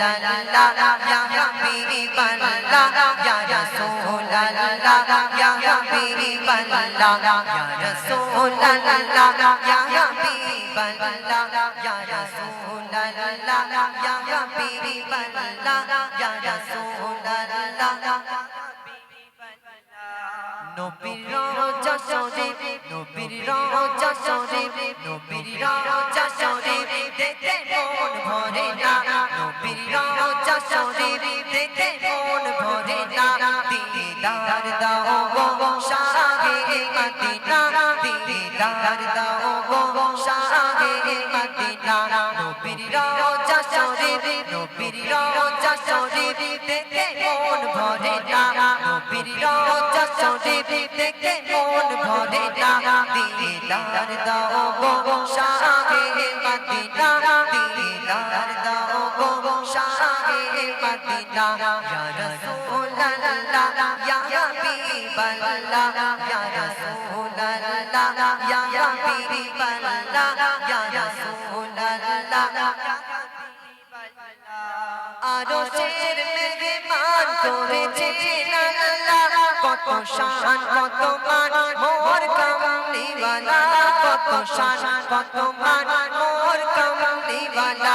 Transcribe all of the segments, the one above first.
अल्लाह या हबीब अल्लाह या रसूल अल्लाह या हबीब अल्लाह या रसूल अल्लाह या हबीब अल्लाह या रसूल अल्लाह या हबीब अल्लाह या रसूल अल्लाह নবীর রাজা শরীফ নবীর রাজা শরীফ নবীর রাজা শরীফ দেখতে দিদার দাও গো শাহে মদিনা। নবীর রোজা শরীফ, নবীর রোজা মন ভরে না। নবীর রোজা শরীফ দেখতে মন ভরে না। গো শাহে মদিনা। बल्ला या रसूल अल्लाह या हबीबी बल्ला या रसूल अल्लाह কত মান, মোর কামলিওয়ালা, কত শান, কত মান, মোর কামলিওয়ালা।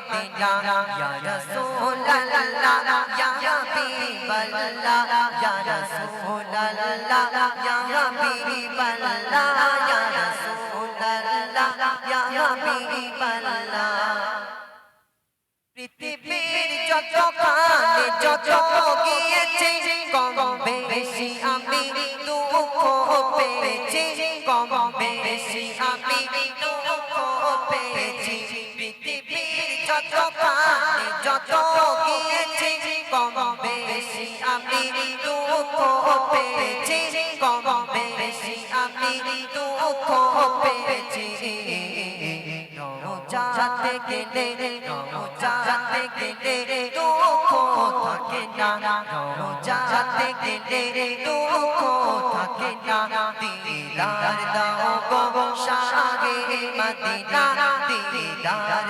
मदीना या रसूल अल्लाह या हबीब अल्लाह या रसूल अल्लाह या हबीब अल्लाह या रसूल अल्लाह या हबीब अल्लाह পৃথিবীর যত কানে যত গিয়েছে কম বেশি আমি দুঃখ পেয়েছি কম বেশি আমি পৃথিবীর যত কানে কম বেশি আমি দুঃখ পেয়েছি। কম বেশি আমি দুঃখ পেয়েছি। যাতে গেলে যাতে গেলে দুঃখ থাকে না। যাতে গেলে দুঃখ থাকে না। দিদার দাও গো শাহে মদিনা। দিদার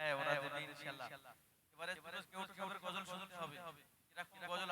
হ্যাঁ ওরা দেবে ইনশাআল্লাহ এবারে কেউ কেউ গজল শুনতে হবে। এরকম গজল